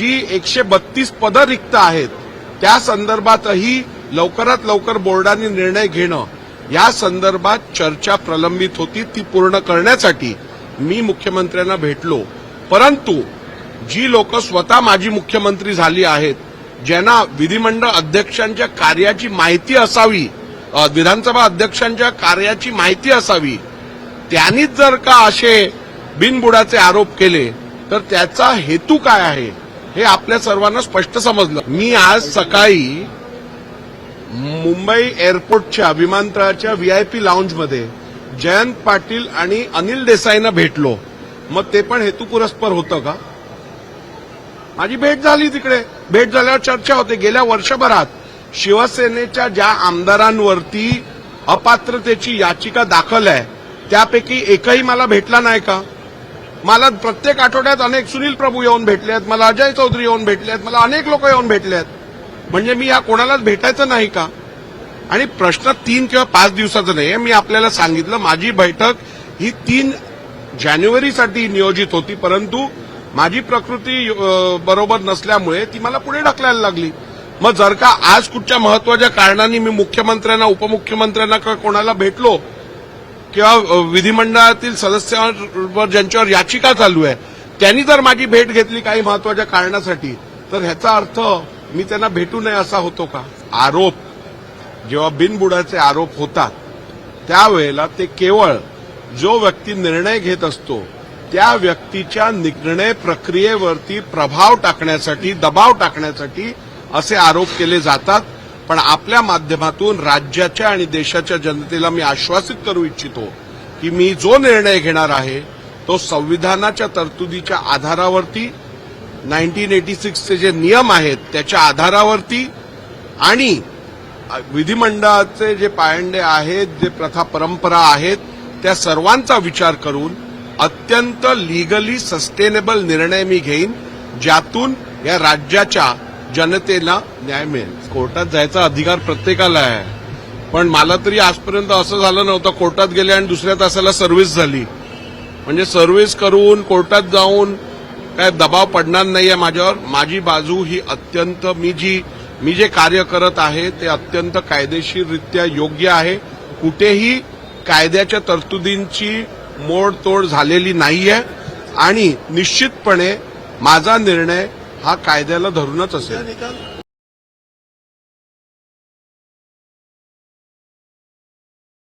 जी एकशे बत्तीस पदं रिक्त आहेत त्या संदर्भातही लवकरात लवकर बोर्डाने निर्णय घेणं या संदर्भात चर्चा प्रलंबित होती ती पूर्ण करण्यासाठी मी मुख्यमंत्र्यांना भेटलो. परंतु जी लोक स्वतः माजी मुख्यमंत्री झाली आहेत ज्यांना विधिमंडळ अध्यक्षांच्या कार्याची माहिती असावी विधानसभा अध्यक्षांच्या कार्याची माहिती असावी त्यांनीच जर का असे बिनबुडाचे आरोप केले तर त्याचा हेतू काय आहे? हे आपल्या सर्वांना स्पष्ट समजलं. मी आज सकाळी मुंबई एअरपोर्टच्या विमानतळाच्या व्हीआयपी लाऊंजमध्ये जयंत पाटील आणि अनिल देसाईंना भेटलो. मग ते पण हेतुपुरस्पर होतं का? माझी भेट झाली तिकडे. भेट झाल्यावर चर्चा होते. गेल्या वर्षभरात शिवसेनेच्या ज्या आमदारांवरती अपात्रतेची याचिका दाखल आहे त्यापैकी एकही मला भेटला नाही का? मला प्रत्येक आठवड्यात अनेक सुनील प्रभू येऊन भेटले आहेत मला अजय चौधरी येऊन भेटले आहेत मला अनेक लोक येऊन भेटले आहेत. म्हणजे मी या कोणालाच भेटायचं नाही का? आणि प्रश्न तीन किंवा पाच दिवसाचा नाही मी आपल्याला सांगितलं माझी बैठक ही तीन जानेवारीसाठी नियोजित होती परंतु माझी प्रकृती बरोबर नसल्यामुळे ती मला पुढे ढकलायला लागली. मग जर का आज कुठच्या महत्त्वाच्या कारणांनी मी मुख्यमंत्र्यांना उपमुख्यमंत्र्यांना किंवा कोणाला भेटलो किंवा विधिमंडळातील सदस्यांवर ज्यांच्यावर याचिका चालू आहे त्यांनी जर माझी भेट घेतली काही महत्त्वाच्या कारणासाठी तर ह्याचा अर्थ मी त्यांना भेटू नये असा होतो का? आरोप. जेव्हा बिनबुडाचे आरोप होतात त्यावेळेला ते केवळ जो व्यक्ती निर्णय घेत असतो त्या व्यक्तीच्या निर्णय प्रक्रियेवरती प्रभाव टाकण्यासाठी दबाव टाकण्यासाठी असे आरोप केले जातात. पण आपल्या माध्यमातून राज्याच्या आणि देशाच्या जनतेला मी आश्वासित करू इच्छितो की मी जो निर्णय घेणार आहे तो संविधानाच्या तरतुदीच्या आधारावरती नाईन्टीन एटी सिक्सचे जे नियम आहेत त्याच्या आधारावरती आणि विधिमंडळाचे जे पायंडे आहेत जे प्रथा परंपरा आहेत त्या सर्वांचा विचार करून अत्यंत लिगली सस्टेनेबल निर्णय मी घेईन ज्यातून या राज्याच्या जनतेला न्याय मिळेल. कोर्टात जायचा अधिकार प्रत्येकाला आहे. पण मला तरी आजपर्यंत असं झालं नव्हतं. कोर्टात गेले आणि दुसऱ्या तासाला सर्व्हिस झाली. म्हणजे सर्व्हिस करून कोर्टात जाऊन काय दबाव पडणार नाहीये माझ्यावर. माझी बाजू ही अत्यंत मी जी मी जे कार्य करत आहे ते अत्यंत कायदेशीररित्या योग्य आहे. कुठेही कायद्याच्या तरतुदींची मोडतोड झालेली नाहीये. आणि निश्चितपणे माझा निर्णय हा कायद्याला धरूनच असेल.